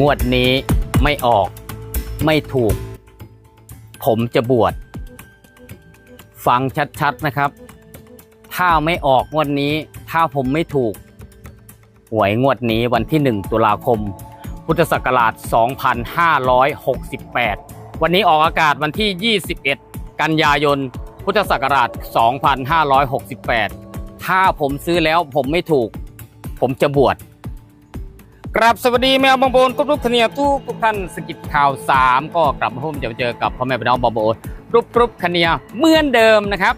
งวดนี้ไม่ออก ไม่ถูก ผมจะบวชฟังชัดๆนะครับ ถ้าไม่ออกงวดนี้ ถ้าผมไม่ถูกหวยงวดนี้วันที่ 1 ตุลาคม พุทธศักราช 2568 วันนี้ออกอากาศวันที่ 21 กันยายน พุทธศักราช 2568 ถ้าผมซื้อแล้วผมไม่ถูก ผมจะบวช กราบสวัสดีแมวบางโบนกุ๊บรุกเทเนียทุกทุกท่านสกิดข่าว 3 ก็กลับมาพบจะเจอกับพ่อแม่พี่น้องบางโบนกรุบกรุบคเนียเหมือนเดิมนะครับ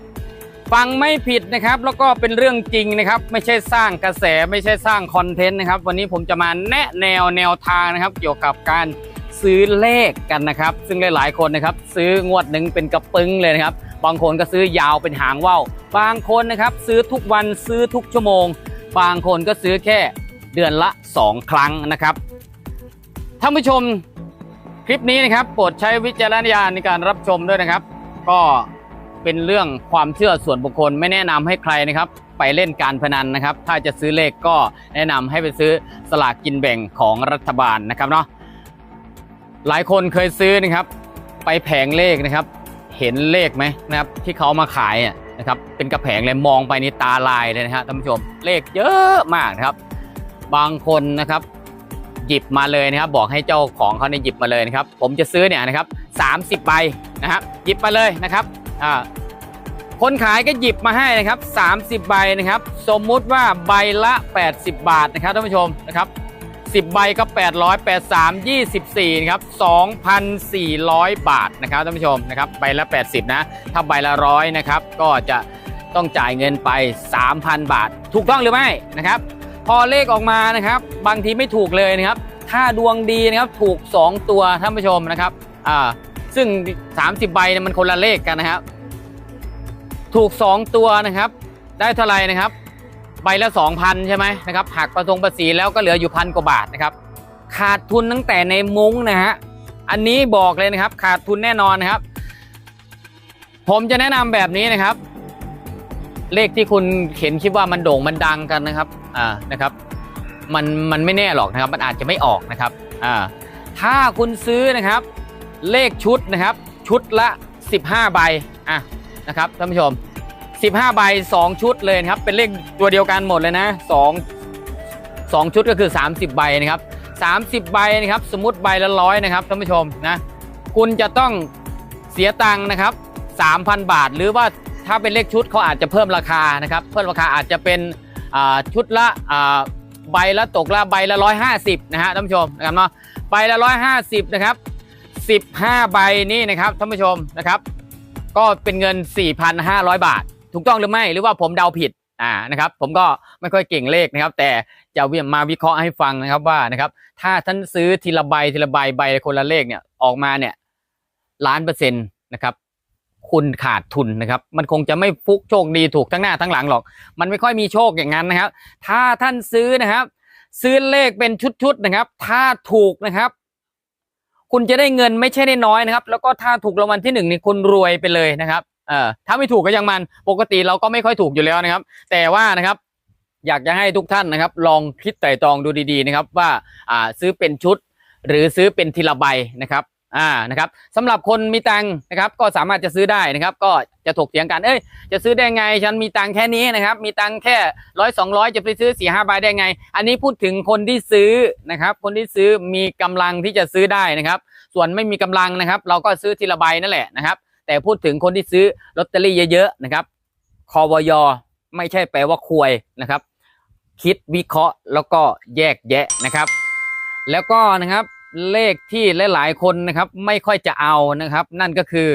ฟังไม่ผิดนะครับ แล้วก็เป็นเรื่องจริงนะครับ ไม่ใช่สร้างกระแสไม่ใช่สร้างคอนเทนต์นะครับ วันนี้ผมจะมาแนะแนวแนวทางนะครับ เกี่ยวกับการซื้อเลขกันนะครับ ซึ่งหลาย ๆ คนนะครับ ซื้องวดหนึ่งเป็นกระปึ้งเลยนะครับ บางคนก็ซื้อยาวเป็นหางว่าวบางคนนะครับ ซื้อทุกวันซื้อทุกชั่วโมง บางคนก็ซื้อแค่ เดือนละ 2 ครั้งนะครับท่านผู้ชมคลิปนี้นะครับ โปรดใช้วิจารณญาณในการรับชมด้วยนะครับ ก็เป็นเรื่องความเชื่อส่วนบุคคลไม่แนะนำให้ใครนะครับ ไปเล่นการพนันนะครับ ถ้าจะซื้อเลขก็แนะนำให้ไปซื้อสลากกินแบ่งของรัฐบาลนะครับเนาะหลายคนเคยซื้อนะครับ ไปแผงเลขนะครับ เห็นเลขไหมนะครับ ที่เขามาขายนะครับ เป็นกระแผงเลยมองไปนี่ตาลายเลยนะฮะท่านผู้ชมเลขเยอะมากนะครับ บางคนนะครับ หยิบมาเลยนะครับ บอกให้เจ้าของเขาเนี่ยหยิบมาเลยนะครับ ผมจะซื้อเนี่ยนะครับ30ใบนะครับ หยิบมาเลยนะครับอ่าคนขายก็หยิบมาให้นะครับ 30 ใบนะครับ สมมุติว่าใบละ 80 บาทนะครับท่านผู้ชมนะครับ10 ใบก็ 800 83 24นะครับ2,400 บาทนะครับท่านผู้ชมนะครับใบละ 80 นะ ถ้าใบละร้อยนะครับ ก็จะต้องจ่ายเงินไป 3,000 บาท ถูกต้องหรือไม่นะครับ พอเลขออกมานะครับ บางทีไม่ถูกเลยนะครับ ถ้าดวงดีนะครับถูก 2 ตัวท่านผู้ชมนะครับอ่าซึ่ง 30 ใบเนี่ยมันคนละเลขกันนะครับ ถูก 2 ตัวนะครับ ได้เท่าไหร่นะครับ ใบละ 2,000 ใช่ไหมนะครับหักประทงภาษีแล้วก็เหลืออยู่พันกว่าบาทนะครับ ขาดทุนตั้งแต่ในมุ้งนะฮะอันนี้บอกเลยนะครับ ขาดทุนแน่นอนนะครับ ผมจะแนะนำแบบนี้นะครับ เลขที่คุณเห็นคิดว่ามันโด่งมันดังกันนะครับ อ่านะครับมันมันไม่แน่หรอกนะครับ มันอาจจะไม่ออกนะครับอ่าถ้าคุณซื้อนะครับ เลขชุดนะครับ ชุดละ 15 ใบอะนะครับท่านผู้ชม 15 ใบ 2 ชุดเลยครับ เป็นเลขตัวเดียวกันหมดเลยนะ 2 2 ชุดก็คือ 30 ใบนะครับ 30 ใบนะครับ สมมติใบละร้อยนะครับท่านผู้ชมนะคุณจะต้องเสียตังค์นะครับ 3,000 บาท หรือว่าถ้าเป็นเลขชุดเขาอาจจะเพิ่มราคานะครับ เพิ่มราคาอาจจะเป็น ชุดละใบละตกละใบละ150นะฮะท่านผู้ชมนะครับเนาะใบละ150นะครับ15ใบนี่นะครับท่านผู้ชมนะครับ ก็เป็นเงิน4,500บาท ถูกต้องหรือไม่หรือว่าผมเดาผิดอ่านะครับ ผมก็ไม่ค่อยเก่งเลขนะครับ แต่จะมาวิเคราะห์ให้ฟังนะครับว่านะครับ ถ้าท่านซื้อทีละใบทีละใบใบละคนละเลขเนี่ยออกมาเนี่ยล้านเปอร์เซ็นต์นะครับ คุณขาดทุนนะครับ มันคงจะไม่ฟุกโชคดีถูกทั้งหน้าทั้งหลังหรอก มันไม่ค่อยมีโชคอย่างนั้นนะครับ ถ้าท่านซื้อนะครับ ซื้อเลขเป็นชุดๆนะครับ ถ้าถูกนะครับ คุณจะได้เงินไม่ใช่ได้น้อยนะครับ แล้วก็ถ้าถูกรางวัลที่หนึ่งนี่คุณรวยไปเลยนะครับเอ่อถ้าไม่ถูกก็ยังมันปกติเราก็ไม่ค่อยถูกอยู่แล้วนะครับ แต่ว่านะครับ อยากจะให้ทุกท่านนะครับ ลองคิดไตร่ตรองดูดีๆนะครับ ว่าอ่าซื้อเป็นชุด หรือซื้อเป็นทีละใบนะครับ อ่านะครับสำหรับคนมีตังค์นะครับ ก็สามารถจะซื้อได้นะครับ ก็จะถกเถียงกันเอ้ยจะซื้อได้ไง ฉันมีตังค์แค่นี้นะครับ มีตังค์แค่ร้อยสองร้อยจะไปซื้อสี่ห้าใบได้ไง อันนี้พูดถึงคนที่ซื้อนะครับ คนที่ซื้อมีกำลังที่จะซื้อได้นะครับ ส่วนไม่มีกำลังนะครับ เราก็ซื้อทีละใบนั่นแหละนะครับ แต่พูดถึงคนที่ซื้อลอตเตอรี่เยอะๆนะครับคอวยไม่ใช่แปลว่าควยนะครับ คิดวิเคราะห์แล้วก็แยกแยะนะครับ แล้วก็นะครับ เลขที่หลาย ๆ คนนะครับ ไม่ค่อยจะเอานะครับ นั่นก็คือ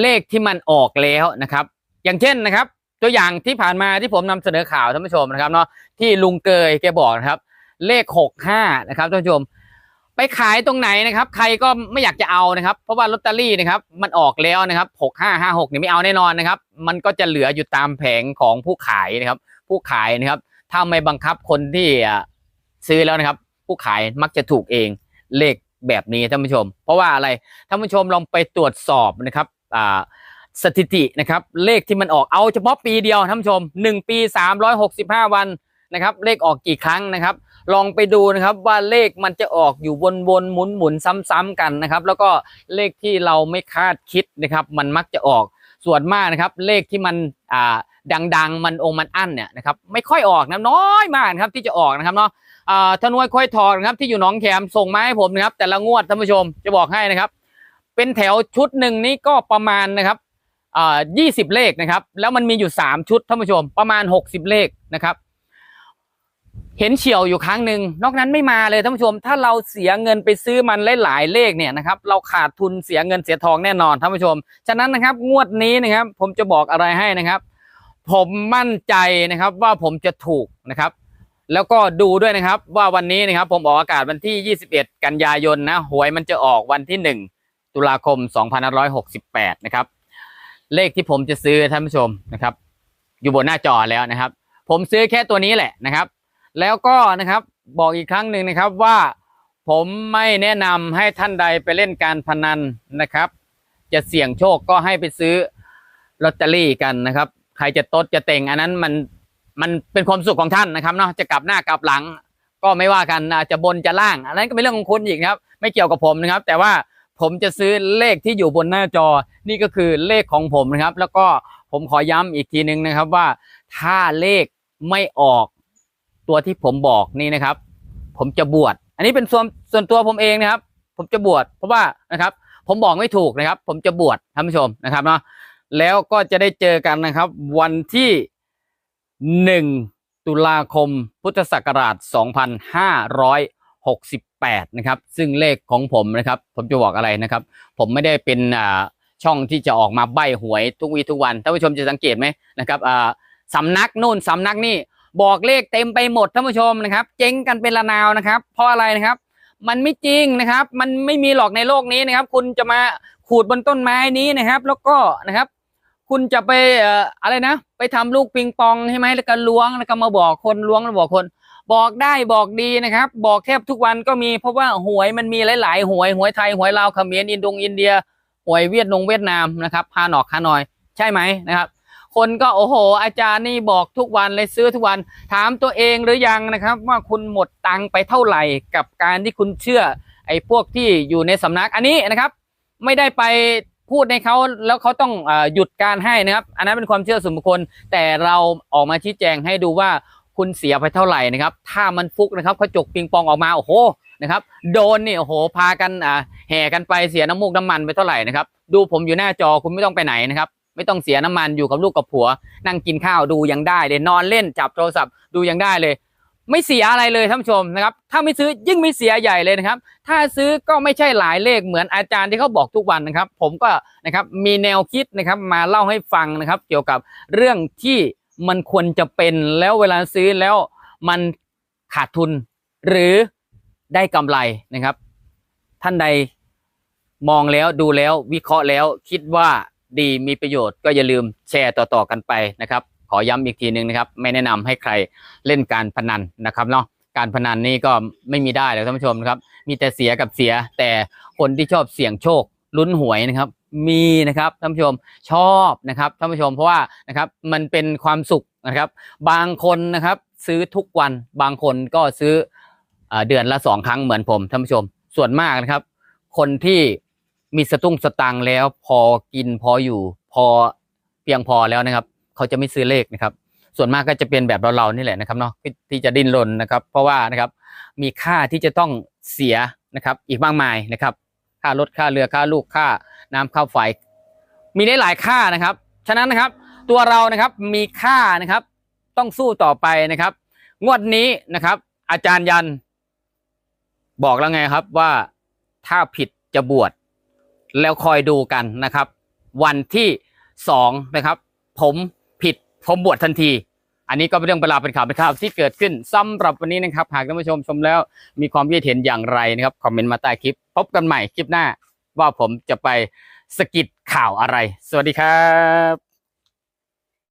เลขที่มันออกแล้วนะครับ อย่างเช่นนะครับ ตัวอย่างที่ผ่านมาที่ผมนำเสนอข่าวท่านผู้ชมนะครับเนาะที่ลุงเกยแกบอกนะครับ เลขหกห้านะครับท่านผู้ชม ไปขายตรงไหนนะครับ ใครก็ไม่อยากจะเอานะครับ เพราะว่าลอตเตอรี่นะครับ มันออกแล้วนะครับหกห้าห้าหกนี่ยไม่เอาแน่นอนนะครับ มันก็จะเหลืออยู่ตามแผงของผู้ขายนะครับ ผู้ขายนะครับถ้าไม่บังคับคนที่ซื้อแล้วนะครับ ผู้ขายมักจะถูกเอง เลขแบบนี้ท่านผู้ชม เพราะว่าอะไรท่านผู้ชมลองไปตรวจสอบนะครับอ่าสถิตินะครับเลขที่มันออกเอาเฉพาะปีเดียวท่านผู้ชมหนึ่งปีสามร้อยหกสิบห้าวันนะครับเลขออกกี่ครั้งนะครับ ลองไปดูนะครับว่าเลขมันจะออกอยู่วนๆหมุนๆซ้ำๆกันนะครับ แล้วก็เลขที่เราไม่คาดคิดนะครับ มันมักจะออกส่วนมากนะครับ เลขที่มันอ่าดังๆ มันองค์มันอั้นเนี่ยนะครับไม่ค่อยออกนะน้อยมากนะครับที่จะออกนะครับเนาะ ธนวยค่อยทองนะครับที่อยู่หนองแขมส่งมาให้ผมนะครับ แต่ละงวดท่านผู้ชมจะบอกให้นะครับ เป็นแถวชุดหนึ่งนี้ก็ประมาณนะครับอ่ายี่สิบเลขนะครับ แล้วมันมีอยู่สามชุดท่านผู้ชม ประมาณหกสิบเลขนะครับ เห็นเฉียวอยู่ครั้งหนึ่งนอกนั้นไม่มาเลยท่านผู้ชม ถ้าเราเสียเงินไปซื้อมันหลายๆเลขเนี่ยนะครับ เราขาดทุนเสียเงินเสียทองแน่นอนท่านผู้ชม ฉะนั้นนะครับ งวดนี้นะครับ ผมจะบอกอะไรให้นะครับ ผมมั่นใจนะครับว่าผมจะถูกนะครับ แล้วก็ดูด้วยนะครับว่าวันนี้นะครับผมออกอากาศวันที่ 21 กันยายนนะหวยมันจะออกวันที่ 1 ตุลาคม 2568 นะครับ เลขที่ผมจะซื้อท่านผู้ชมนะครับ อยู่บนหน้าจอแล้วนะครับ ผมซื้อแค่ตัวนี้แหละนะครับ แล้วก็นะครับบอกอีกครั้งหนึ่งนะครับว่าผมไม่แนะนำให้ท่านใดไปเล่นการพนันนะครับ จะเสี่ยงโชคก็ให้ไปซื้อลอตเตอรี่กันนะครับ ใครจะตดจะเต่งอันนั้นมัน มันเป็นความสุขของท่านนะครับเนาะจะกลับหน้ากลับหลัง ก็ไม่ว่ากันจะบนจะล่าง อันนั้นก็เป็นเรื่องของคุณอีกนะครับ ไม่เกี่ยวกับผมนะครับ แต่ว่าผมจะซื้อเลขที่อยู่บนหน้าจอนี่ก็คือเลขของผมนะครับ แล้วก็ผมขอย้ำอีกทีนึงนะครับว่าถ้าเลขไม่ออกตัวที่ผมบอกนี่นะครับ ผมจะบวชอันนี้เป็นส่วนส่วนตัวผมเองนะครับ ผมจะบวชเพราะว่านะครับ ผมบอกไม่ถูกนะครับ ผมจะบวชท่านผู้ชมนะครับเนาะแล้วก็จะได้เจอกันนะครับ วันที่ หนึ่งตุลาคมพุทธศักราช 2568 นะครับ ซึ่งเลขของผมนะครับ ผมจะบอกอะไรนะครับ ผมไม่ได้เป็นอ่าช่องที่จะออกมาใบหวยทุกวีทุกวันท่านผู้ชมจะสังเกตไหมนะครับอ่าสำนักนู่นสำนักนี่บอกเลขเต็มไปหมดท่านผู้ชมนะครับ เจ๊งกันเป็นละนาวนะครับ เพราะอะไรนะครับ มันไม่จริงนะครับ มันไม่มีหรอกในโลกนี้นะครับ คุณจะมาขูดบนต้นไม้นี้นะครับ แล้วก็นะครับ คุณจะไปอะไรนะ ไปทำลูกปิงปองใช่ไหมแล้วก็ล้วงแล้วก็มาบอกคนล้วงแล้วบอกคน บอกได้บอกดีนะครับ บอกแทบทุกวันก็มีเพราะว่าหวยมันมีหลาย ๆ หวยหวยไทยหวยลาวเขมรอินโดงอินเดียหวยเวียดนงเวียดนามนะครับฮาหนอกฮานอย ใช่ไหมนะครับ คนก็โอ้โห อาจารย์นี่บอกทุกวันเลยซื้อทุกวัน ถามตัวเองหรือยังนะครับ ว่าคุณหมดตังค์ไปเท่าไหร่กับการที่คุณเชื่อไอ้พวกที่อยู่ในสำนักอันนี้นะครับ ไม่ได้ไป พูดในเขาแล้วเขาต้องอหยุดการให้นะครับ อันนั้นเป็นความเชื่อส่วนบุคคล แต่เราออกมาชี้แจงให้ดูว่าคุณเสียไปเท่าไหร่นะครับ ถ้ามันฟุกนะครับเขาจกปิงปองออกมาโอ้โหนะครับ โดนนี่โอ้โหพากันอ่าแห่กันไปเสียน้ำมูกน้ำมันไปเท่าไหร่นะครับ ดูผมอยู่หน้าจอคุณไม่ต้องไปไหนนะครับไม่ต้องเสียน้ำมันอยู่กับลูกกับผัว นั่งกินข้าวดูยังได้เลยนอนเล่นจับโทรศัพท์ดูยังได้เลย ไม่เสียอะไรเลยท่านผู้ชมนะครับ ถ้าไม่ซื้อยิ่งไม่เสียใหญ่เลยนะครับ ถ้าซื้อก็ไม่ใช่หลายเลขเหมือนอาจารย์ที่เขาบอกทุกวันนะครับ ผมก็นะครับมีแนวคิดนะครับมาเล่าให้ฟังนะครับ เกี่ยวกับเรื่องที่มันควรจะเป็นแล้วเวลาซื้อแล้วมันขาดทุนหรือได้กำไรนะครับ ท่านใดมองแล้วดูแล้ววิเคราะห์แล้วคิดว่าดีมีประโยชน์ก็อย่าลืมแชร์ต่อๆกันไปนะครับ ขอย้ำอีกทีหนึ่งนะครับ ไม่แนะนำให้ใครเล่นการพนันนะครับเนาะการพนันนี่ก็ไม่มีได้เลยท่านผู้ชมครับ มีแต่เสียกับเสียแต่คนที่ชอบเสี่ยงโชคลุ้นหวยนะครับมีนะครับท่านผู้ชมชอบนะครับท่านผู้ชมเพราะว่านะครับมันเป็นความสุขนะครับ บางคนนะครับซื้อทุกวันบางคนก็ซื้อเอ่อเดือนละสองครั้งเหมือนผมท่านผู้ชม ส่วนมากนะครับ คนที่มีสตุ้งสตังแล้วพอกินพออยู่พอเพียงพอแล้วนะครับ เขาจะไม่ซื้อเลขนะครับ ส่วนมากก็จะเป็นแบบเราๆนี่แหละนะครับเนาะที่จะดิ้นรนนะครับ เพราะว่านะครับมีค่าที่จะต้องเสียนะครับ อีกมากมายนะครับ ค่ารถค่าเรือค่าลูกค่าน้ำค่าไฟมีได้หลายค่านะครับ ฉะนั้นนะครับ ตัวเรานะครับมีค่านะครับ ต้องสู้ต่อไปนะครับ งวดนี้นะครับ อาจารย์ยัน บอกแล้วไงครับว่าถ้าผิดจะบวชแล้วคอยดูกันนะครับ วันที่สองนะครับ ผม ผมบวชทันที อันนี้ก็เป็นเรื่องเวลาเป็นข่าวเป็นข่าวที่เกิดขึ้นสำหรับวันนี้นะครับ หากท่านผู้ชมชมแล้วมีความคิดเห็นอย่างไรนะครับคอมเมนต์มาใต้คลิป พบกันใหม่คลิปหน้า ว่าผมจะไปสกิดข่าวอะไร สวัสดีครับ